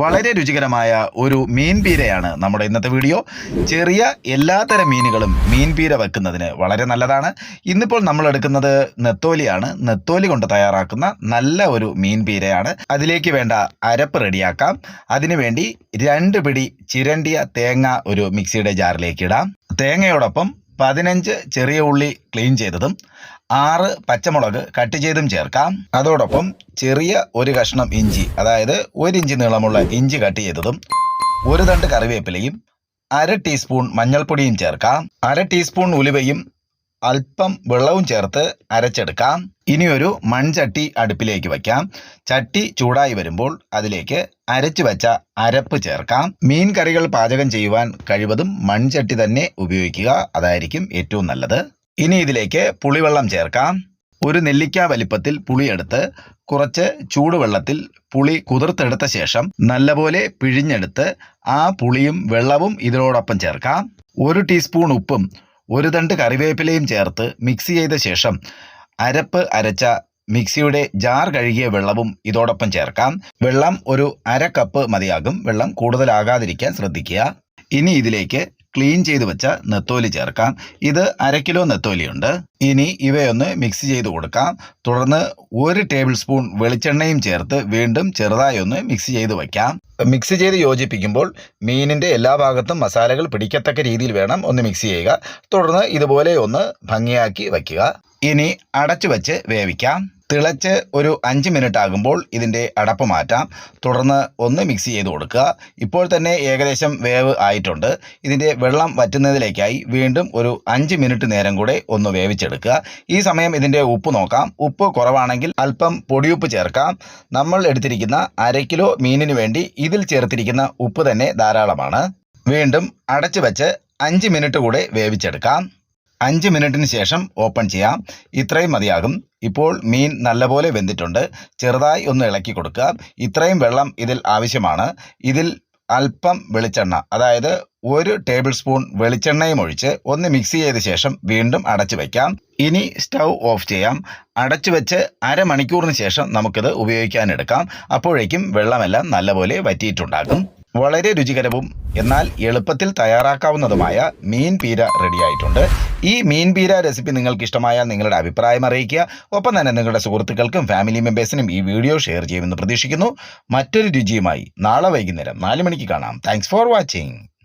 വളരെ രുചികരമായ ഒരു മീൻപീരയാണ് നമ്മുടെ ഇന്നത്തെ വീഡിയോ. ചെറിയ എല്ലാത്തരം മീനുകളും മീൻപീര വെക്കുന്നതിന് വളരെ നല്ലതാണ്. ഇന്നിപ്പോൾ നമ്മൾ എടുക്കുന്നത് നെത്തോലിയാണ്. നെത്തോലി കൊണ്ട് തയ്യാറാക്കുന്ന നല്ല ഒരു മീൻപീരയാണ് അതിലേക്ക് വേണ്ട അരപ്പ് റെഡിയാക്കാം. അതിനുവേണ്ടി രണ്ട് പിടി ചിരണ്ടിയ തേങ്ങ ഒരു മിക്സിയുടെ ജാറിലേക്ക് ഇടാം. തേങ്ങയോടൊപ്പം പതിനഞ്ച് ചെറിയ ഉള്ളി ക്ലീൻ ചെയ്തതും ആറ് പച്ചമുളക് കട്ട് ചെയ്തും ചേർക്കാം. അതോടൊപ്പം ചെറിയ ഒരു കഷ്ണം ഇഞ്ചി അതായത് ഒരു ഇഞ്ചി നീളമുള്ള ഇഞ്ചി കട്ട് ചെയ്തതും ഒരു തണ്ട് കറിവേപ്പിലയും അര ടീസ്പൂൺ മഞ്ഞൾപ്പൊടിയും ചേർക്കാം. അര ടീസ്പൂൺ ഉലുവയും അല്പം വെള്ളവും ചേർത്ത് അരച്ചെടുക്കാം. ഇനിയൊരു മൺചട്ടി അടുപ്പിലേക്ക് വയ്ക്കാം. ചട്ടി ചൂടായി വരുമ്പോൾ അതിലേക്ക് അരച്ചു വെച്ച അരപ്പ് ചേർക്കാം. മീൻ കറികൾ പാചകം ചെയ്യുവാൻ കഴിവതും മൺചട്ടി തന്നെ ഉപയോഗിക്കുക. അതായിരിക്കും ഏറ്റവും നല്ലത്. ഇനി ഇതിലേക്ക് പുളിവെള്ളം ചേർക്കാം. ഒരു നെല്ലിക്ക വലിപ്പത്തിൽ പുളിയെടുത്ത് കുറച്ച് ചൂടുവെള്ളത്തിൽ പുളി കുതിർത്തെടുത്ത ശേഷം നല്ലപോലെ പിഴിഞ്ഞെടുത്ത് ആ പുളിയും വെള്ളവും ഇതിനോടൊപ്പം ചേർക്കാം. ഒരു ടീസ്പൂൺ ഉപ്പും ഒരു തണ്ട് കറിവേപ്പിലയും ചേർത്ത് മിക്സ് ചെയ്ത ശേഷം അരപ്പ് അരച്ച മിക്സിയുടെ ജാർ കഴുകിയ വെള്ളവും ഇതോടൊപ്പം ചേർക്കാം. വെള്ളം ഒരു അര കപ്പ് മതിയാകും. വെള്ളം കൂടുതലാകാതിരിക്കാൻ ശ്രദ്ധിക്കുക. ഇനി ഇതിലേക്ക് ക്ലീൻ ചെയ്ത് വെച്ച നെത്തോലി ചേർക്കാം. ഇത് അര കിലോ നെത്തോലിയുണ്ട്. ഇനി ഇവയൊന്ന് മിക്സ് ചെയ്ത് കൊടുക്കാം. തുടർന്ന് ഒരു ടേബിൾ സ്പൂൺ വെളിച്ചെണ്ണയും ചേർത്ത് വീണ്ടും ചെറുതായി ഒന്ന് മിക്സ് ചെയ്ത് വയ്ക്കാം മിക്സ് ചെയ്ത് യോജിപ്പിക്കുമ്പോൾ മീനിന്റെ എല്ലാ ഭാഗത്തും മസാലകൾ പിടിക്കത്തക്ക രീതിയിൽ വേണം ഒന്ന് മിക്സ് ചെയ്യുക. തുടർന്ന് ഇതുപോലെ ഒന്ന് ഭംഗിയാക്കി വയ്ക്കുക ഇനി അടച്ചു വെച്ച് വേവിക്കാം. തിളച്ച് ഒരു അഞ്ച് മിനിറ്റ് ആകുമ്പോൾ ഇതിന്റെ അടപ്പ് മാറ്റാം. തുടർന്ന് ഒന്ന് മിക്സ് ചെയ്ത് കൊടുക്കുക. ഇപ്പോൾ തന്നെ ഏകദേശം വേവ് ആയിട്ടുണ്ട്. ഇതിന്റെ വെള്ളം വറ്റുന്നതിലേക്കായി വീണ്ടും ഒരു അഞ്ച് മിനിറ്റ് നേരം കൂടെ ഒന്ന് വേവിച്ചെടുക്കുക. ഈ സമയം ഇതിന്റെ ഉപ്പ് നോക്കാം. ഉപ്പ് കുറവാണെങ്കിൽ അല്പം പൊടിയുപ്പ് ചേർക്കാം. നമ്മൾ എടുത്തിരിക്കുന്ന അര കിലോ മീനിന് വേണ്ടി ഇതിൽ ചേർത്തിരിക്കുന്ന ഉപ്പ് തന്നെ ധാരാളമാണ്. വീണ്ടും അടച്ചു വെച്ച് അഞ്ച് മിനിറ്റ് കൂടെ വേവിച്ചെടുക്കാം. അഞ്ച് മിനിറ്റിന് ശേഷം ഓപ്പൺ ചെയ്യാം. ഇത്രയും മതിയാകും. ഇപ്പോൾ മീൻ നല്ലപോലെ വെന്തിട്ടുണ്ട്. ചെറുതായി ഒന്ന് ഇളക്കി കൊടുക്കുക. ഇത്രയും വെള്ളം ഇതിൽ ആവശ്യമാണ്. ഇതിൽ അല്പം വെളിച്ചെണ്ണ അതായത് ഒരു ടേബിൾ സ്പൂൺ വെളിച്ചെണ്ണയും ഒഴിച്ച് ഒന്ന് മിക്സ് ചെയ്ത ശേഷം വീണ്ടും അടച്ചു വയ്ക്കാം. ഇനി സ്റ്റൗ ഓഫ് ചെയ്യാം. അടച്ചു വെച്ച് അരമണിക്കൂറിന് ശേഷം നമുക്കിത് ഉപയോഗിക്കാനെടുക്കാം. അപ്പോഴേക്കും വെള്ളമെല്ലാം നല്ലപോലെ വറ്റിയിട്ടുണ്ടാകും. വളരെ രുചികരവും എന്നാൽ എളുപ്പത്തിൽ തയ്യാറാക്കാവുന്നതുമായ മീൻ പീര റെഡിയായിട്ടുണ്ട് ഈ മീൻ പീര റെസിപ്പി നിങ്ങൾക്ക് ഇഷ്ടമായാൽ നിങ്ങളുടെ അഭിപ്രായം അറിയിക്കുക. ഒപ്പം തന്നെ നിങ്ങളുടെ സുഹൃത്തുക്കൾക്കും ഫാമിലി മെമ്പേഴ്സിനും ഈ വീഡിയോ ഷെയർ ചെയ്യുമെന്ന് പ്രതീക്ഷിക്കുന്നു. മറ്റൊരു രുചിയുമായി നാളെ വൈകുന്നേരം നാല് മണിക്ക് കാണാം. Thanks for watching